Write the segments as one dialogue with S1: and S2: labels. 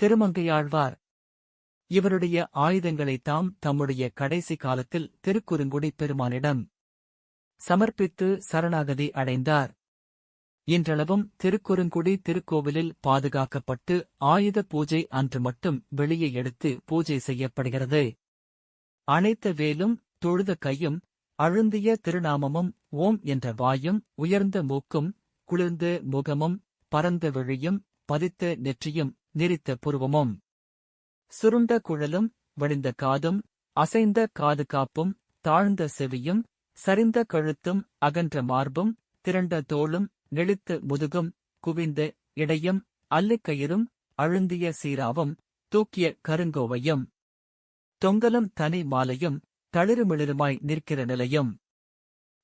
S1: திருமங்கையாழ்வார். இவருடைய ஆயுதங்களை தாம் தம்முடைய கடைசி காலத்தில் திருக்குறுங்குடி பெருமானிடம் சமர்ப்பித்து சரணாகதி அடைந்தார். இன்றளவும் திருக்குறுங்குடி திருக்கோவிலில் பாதுகாக்கப்பட்டு ஆயுத பூஜை அன்று மட்டும் வெளியே எடுத்து பூஜை செய்யப்படுகிறது. அனைத்த வேலும் தொழுத கையும் அழுந்திய திருநாமமும் ஓம் என்ற வாயும் உயர்ந்த மூக்கும் குளிர்ந்த முகமும் பரந்த விழியும் பதித்த நெற்றியும் நெறித்த புருவமும். சுருண்ட குழலும் வழிந்த காதும் அசைந்த காது காப்பும் தாழ்ந்த செவியும் சரிந்த கழுத்தும் அகன்ற மார்பும் திரண்ட தோளும் நெளித்து முதுகும் குவிந்த இடையும் அல்லுக்கயிரும் அழுந்திய சீராவும் தூக்கிய கருங்கோவையும். தொங்கலும் தனி மாலையும் தளிருமிளிருமாய் நிற்கிற நிலையும்.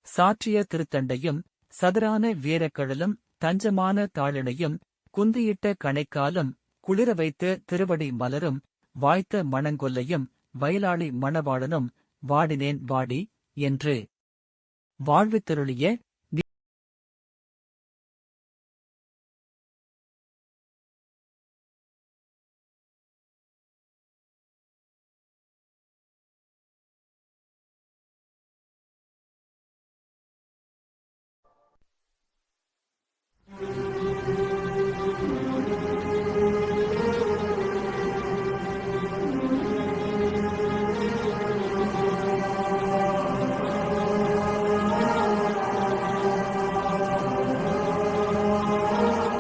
S1: சாற்றிய திருத்தண்டையும் சதுரான வீரக்கழலும் தஞ்சமான தாளினையும் குந்தியிட்ட கணைக்காலும் குளிர வைத்த திருவடி மலரும் வாய்த்த மணங்கொல்லையும் வயலாளி மணவாளனும் வாடினேன் வாடி என்று. வாழ்வித்தருளிய